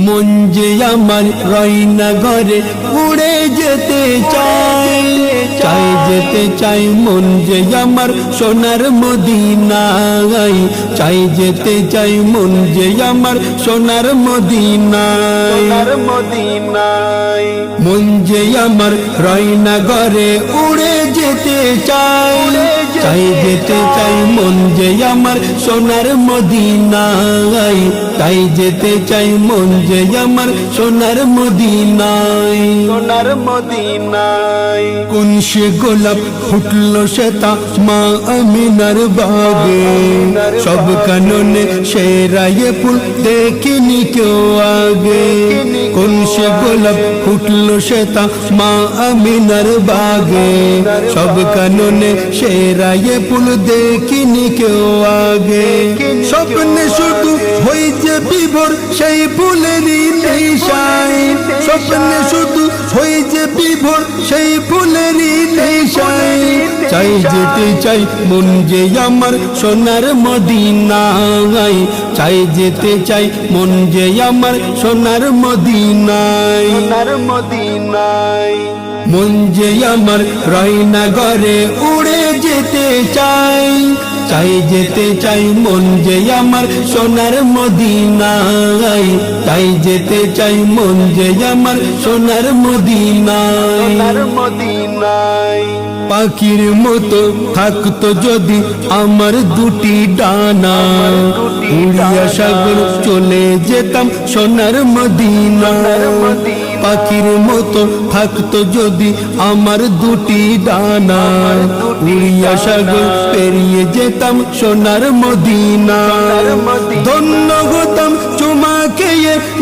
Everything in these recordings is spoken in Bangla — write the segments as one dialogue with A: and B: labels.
A: মন যে আমার রয়না ঘরে উড়ে যেতে চাই চাই যেতে চাই মন যে আমার সোনার মদিনায় চাই যেতে চাই মন যে আমার সোনার মদিনায়। মদিনায়। মন যে আমার রয়না ঘরে উড়ে যেতে চাই চাই যেতে চাই মন যে আমার সোনার মদিনায়। তাই যেতে চাই মন যে আমার সোনার মদিনায়। সোনার মদিনায়। কোন সে গোলাপ ফুটলো সেতা মা আমিনার বাগে। সব কাননে সে রায়ে ফুল দেখিনি কেউ আগে। কোন সে গোলাপ ফুটলো সেতা মা আমিনার বাগে। সব কাননে সে রায়ে ফুল দেখিনি কেউ আগে। স্বপ্নে শুধু হয়েছে বিভোর সেই ফুলেরই নেশায়। স্বপ্নে শুধু হয়েছে বিভোর সেই ফুলেরই নেশায়। চাই যেতে চাই মন যে আমার সোনার মদিনায়। চাই যেতে চাই মন যে আমার সোনার মদিনায়। সোনার মদিনায়। মন যে আমার রয়না ঘরে উড়ে যেতে চাই। চাই যেতে চাই মন যে আমার সোনার মদিনায়। তাই যেতে চাই মন যে আমার সোনার মদিনায়। সোনার মদিনায়। পাখির মতো থাকতো যদি আমার দুটি ডানা। উড়িয়া সাগর চলে যেতাম সোনার মদিনা। পাখির মতো থাকতো যদি আমার দুটি ডানা। উড়িয়া সাগর পেরিয়ে যেতাম সোনার মদিনা। ধন্য হতাম চুমাকে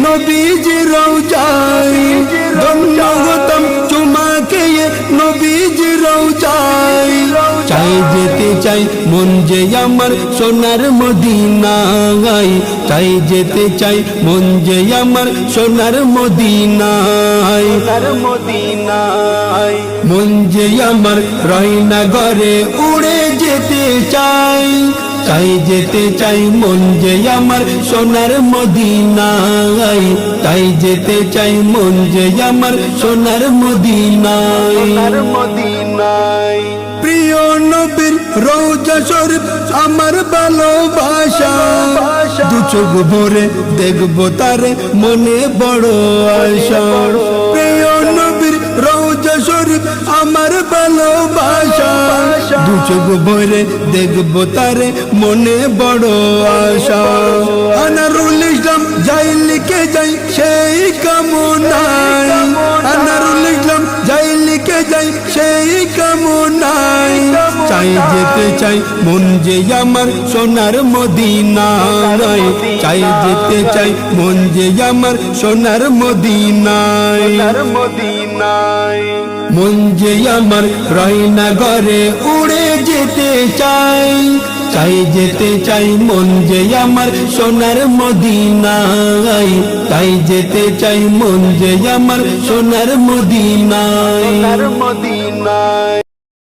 A: নবীজ রৌজাই ধন্য যেতে চাই মন যে আমার সোনার মদিনায় চাই যেতে চাই মন যে আমার সোনার মদিনায় মদিনায় মন যে আমার রয়না ঘরে উড়ে যেতে চাই। চাই যেতে চাই মন যে আমার সোনার মদিনায় তাই যেতে চাই মন যে আমার সোনার মদিনায় মদিনায় রৌজা আমার ভালোবাসা। দু চোখ ভরে দেখব তারে মনে বড় আশা। নবীর রৌজা শরীফ আমার ভালোবাসা। দু চোখ ভরে দেখব তারে মনে বড় আশা। চাই যেতে চাই মন যে আমার সোনার মদিনায়। চাই যেতে চাই মন যে আমার সোনার মদিনায়। মদিনায়। মন যে আমার রয়না ঘরে উড়ে যেতে চাই। চাই যেতে চাই মন যে আমার সোনার মদিনায়। তাই যেতে চাই মন যে আমার সোনার মদিনায়। মদিনায়।